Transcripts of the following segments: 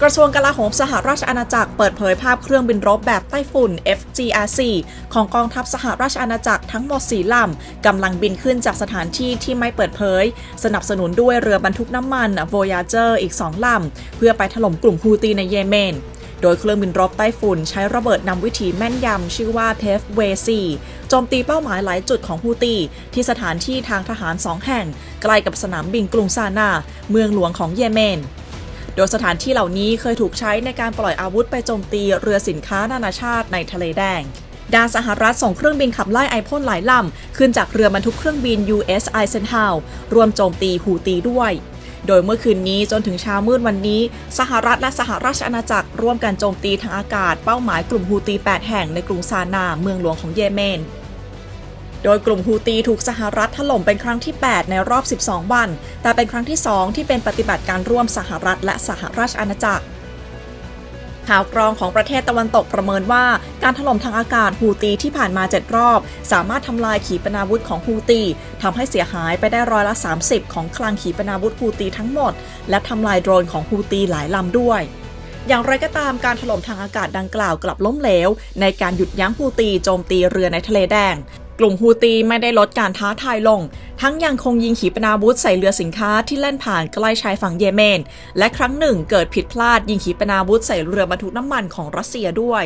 กระทรวงกลาโหมสหราชอาณาจักรเปิดเผยภาพเครื่องบินรบแบบไต้ฝุ่น FGR-4 ของกองทัพสหราชอาณาจักรทั้งหมด4ลำ กำลังบินขึ้นจากสถานที่ที่ไม่เปิดเผย สนับสนุนด้วยเรือบรรทุกน้ำมัน Voyager อีก 2 ลำ เพื่อไปถล่มกลุ่มฮูตีในเยเมนโดยเครื่องบินรบไต้ฝุ่นใช้ระเบิดนำวิถีแม่นยำ ชื่อว่า p e f w a y 4โจมตีเป้าหมายหลายจุดของฮูตี ที่สถานที่ทางทหาร2แห่ง ใกล้กับสนามบินกรุงซานา เมืองหลวงของเยเมน โดยสถานที่เหล่านี้เคยถูกใช้ในการปล่อยอาวุธไปโจมตีเรือสินค้านานาชาติในทะเลแดงดานสหรัฐส่งเครื่องบินขับไล่ไอพ่นหลายลำ ขึ้นจากเรือบรรทุกเครื่องบิน US Eisenhower รวมโจมตีฮูตีด้วย โดยเมื่อคืนนี้จนถึงเช้ามืดวันนี้ สหรัฐและสหราชอาณาจักรร่วมกันโจมตีทางอากาศเป้าหมายกลุ่มฮูตี 8 แห่งในกรุงซานา เมืองหลวงของเยเมน โดยกลุ่มฮูตีถูกสหรัฐถล่มเป็นครั้งที่ 8 ในรอบ 12 วัน แต่เป็นครั้งที่ 2 ที่เป็นปฏิบัติการร่วมสหรัฐและสหราชอาณาจักรข่าวกรองของประเทศตะวันตกประเมินว่าการถล่มทางอากาศฮูตีที่ผ่านมา 7 รอบ สามารถทำลายขีปนาวุธของฮูตีทำให้เสียหายไปได้ร้อยละ 30 ของคลังขีปนาวุธฮูตีทั้งหมด และทำลายโดรนของฮูตีหลายลำด้วย อย่างไรก็ตามการถล่มทางอากาศดังกล่าวกลับล้มเหลว ในการหยุดยั้งฮูตีโจมตีเรือในทะเลแดง กลุ่มฮูตีไม่ได้ลดการท้าทายลง ทั้งยังคงยิงขีปนาวุธใส่เรือสินค้าที่แล่นผ่านใกล้ชายฝั่งเยเมน และครั้งหนึ่งเกิดผิดพลาดยิงขีปนาวุธใส่เรือบรรทุกน้ำมันของรัสเซียด้วย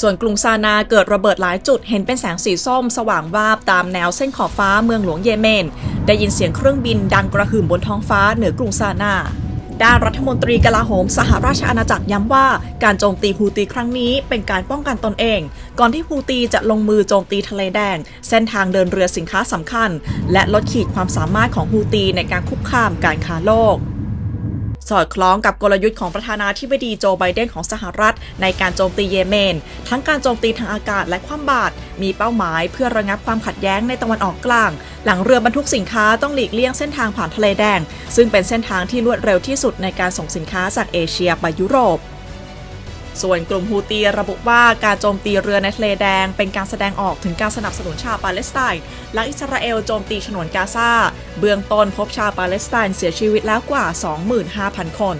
ส่วนกรุงซานาเกิดระเบิดหลายจุดเห็นเป็นแสงสีส้มสว่างวาบตามแนวเส้นขอบฟ้าเมืองหลวงเยเมน ได้ยินเสียงเครื่องบินดังกระหึ่มบนท้องฟ้าเหนือกรุงซานา ด้านรัฐมนตรีกลาโหมสหราชอาณาจักรย้ำว่าการโจมตีฮูตีครั้งนี้เป็นการป้องกันตนเอง ก่อนที่ฮูตีจะลงมือโจมตีทะเลแดง เส้นทางเดินเรือสินค้าสำคัญ และลดขีดความสามารถของฮูตีในการคุกคามการค้าโลก สอดคล้องกับกลยุทธ์ของประธานาธิบดีโจไบเดนของสหรัฐ ในการโจมตีเยเมน ทั้งการโจมตีทางอากาศและความบาดมีเป้าหมายเพื่อระงับความขัดแย้งในตะวันออกกลาง หลังเรือบรรทุกสินค้าต้องหลีกเลี่ยงเส้นทางผ่านทะเลแดง ซึ่งเป็นเส้นทางที่รวดเร็วที่สุดในการส่งสินค้าจากเอเชียไปยุโรป ส่วนกลุ่มฮูตีระบุว่าการโจมตีเรือในทะเลแดง เป็นการแสดงออกถึงการสนับสนุนชาวปาเลสไตน์หลังอิสราเอลโจมตีฉนวนกาซาเบื้องต้นพบชาวปาเลสไตน์เสียชีวิตแล้วกว่า 25,000 คน